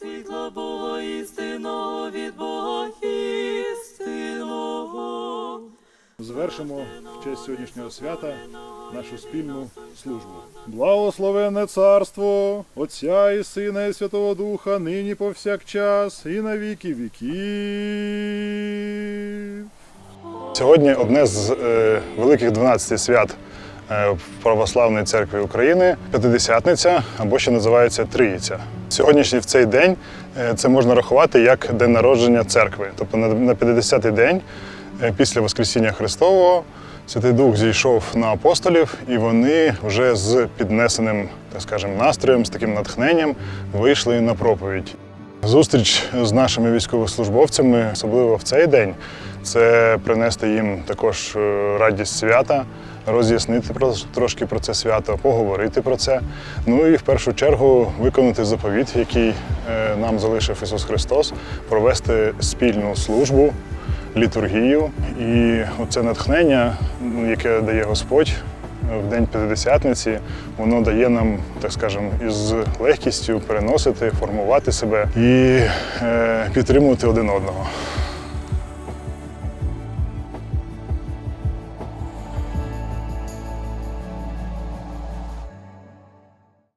світла Бога істинного від Бога істинного. Звершимо в честь сьогоднішнього свята нашу спільну службу. Благословенне царство Отця і Сина і Святого Духа, нині повсякчас і на віки віків. Сьогодні одне з е, великих 12 свят в Православної церкви України П'ятидесятниця або ще називається Триїця. Сьогоднішній в цей день е, це можна рахувати як день народження церкви. Тобто на на 50-й день е, після Воскресіння Христового Святий Дух зійшов на апостолів, і вони вже з піднесеним, так скажемо, настроєм, з таким натхненням вийшли на проповідь. Зустріч з нашими військовослужбовцями, особливо в цей день, це принести їм також е, радість свята, роз'яснити трошки про це свято, поговорити про це. Ну і в першу чергу виконати заповіт, який е, нам залишив Ісус Христос, провести спільну службу, літургію. І оце натхнення, ну, яке дає Господь в день П'ятдесятниці воно дає нам, так скажемо, із легкістю переносити, формувати себе і е, підтримувати один одного.